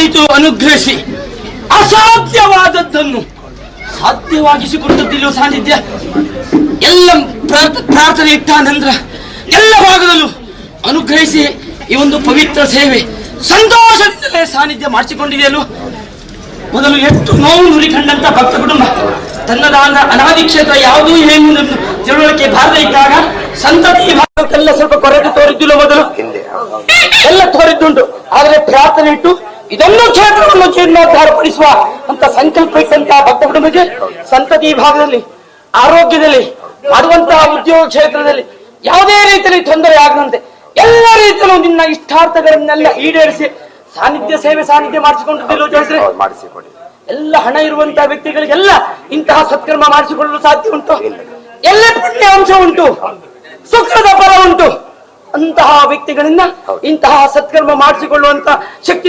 ರೀತಿ ಅನುಗ್ರಹಿಸಿ ಅಸಾಧ್ಯವಾದದ್ದನ್ನು ಸಾಧ್ಯವಾಗಿಸಿಕೊಟ್ಟದ್ದಿಲ್ಲೋ ಸಾನ್ನಿಧ್ಯ? ಎಲ್ಲ ಪ್ರಾರ್ಥ- ಪ್ರಾರ್ಥನೆ ಇಟ್ಟಾನಂದ್ರ ಎಲ್ಲ ಭಾಗದಲ್ಲೂ ಅನುಗ್ರಹಿಸಿ ಈ ಒಂದು ಪವಿತ್ರ ಸೇವೆ ಸಂತೋಷದಿಂದಲೇ ಸಾನ್ನಿಧ್ಯ ಮಾಡಿಸಿಕೊಂಡಿದೆಯಲ್ಲೋ? ಮೊದಲು ಎಷ್ಟು ನೋವು ನುರಿಕೊಂಡಂತ ಭಕ್ತ ಕುಟುಂಬ, ತನ್ನದಾದ ಅನಾದಿ ಕ್ಷೇತ್ರ ಯಾವುದೂ ಏನು ತಿಳುವಳಿಕೆ ಬಾರದೆ ಇದ್ದಾಗ ಸಂತತಿ ಭಾಗಕ್ಕೆಲ್ಲ ಸ್ವಲ್ಪ ಕೊರತೆ ತೋರಿದ್ದಿಲ್ಲ ಮೊದಲು? ಎಲ್ಲ ತೋರಿದ್ದುಂಟು, ಆದರೆ ಪ್ರಾರ್ಥನೆ ಇಟ್ಟು ಇದೊಂದು ಕ್ಷೇತ್ರವನ್ನು ಜೀರ್ಣೋದ್ಧಾರಪಡಿಸುವ ಅಂತ ಸಂಕಲ್ಪ ಇಟ್ಟಂತಹ ಭಕ್ತ ಕುಟುಂಬಕ್ಕೆ ಸಂತತಿ ಭಾಗದಲ್ಲಿ ಆರೋಗ್ಯದಲ್ಲಿ ಮಾಡುವಂತಹ ಉದ್ಯೋಗ ಕ್ಷೇತ್ರದಲ್ಲಿ ಯಾವುದೇ ರೀತಿಯಲ್ಲಿ ತೊಂದರೆ ಆಗದಂತೆ ಎಲ್ಲ ರೀತಿಯಲ್ಲೂ ನಿನ್ನ ಇಷ್ಟಾರ್ಥಗಳನ್ನೆಲ್ಲ ಈಡೇರಿಸಿ ಸಾನ್ನಿಧ್ಯ ಸೇವೆ ಸಾನ್ನಿಧ್ಯ ಮಾಡಿಸಿಕೊಂಡು ಮಾಡಿಸಿಕೊಡಿ ಎಲ್ಲ ಹಣ ಇರುವಂತಹ ವ್ಯಕ್ತಿಗಳಿಗೆಲ್ಲ ಇಂತಹ ಸತ್ಕರ್ಮ ಮಾಡಿಸಿಕೊಳ್ಳಲು ಸಾಧ್ಯ ಉಂಟು. ಎಲ್ಲ ಪುಣ್ಯ ಅಂಶ ಉಂಟು. ಸುಖದ ಫಲ ಉಂಟು. ಅಂತಹ ವ್ಯಕ್ತಿಗಳಿಂದ ಇಂತಹ ಸತ್ಕರ್ಮ ಮಾಡಿಸಿಕೊಳ್ಳುವಂತ ಶಕ್ತಿ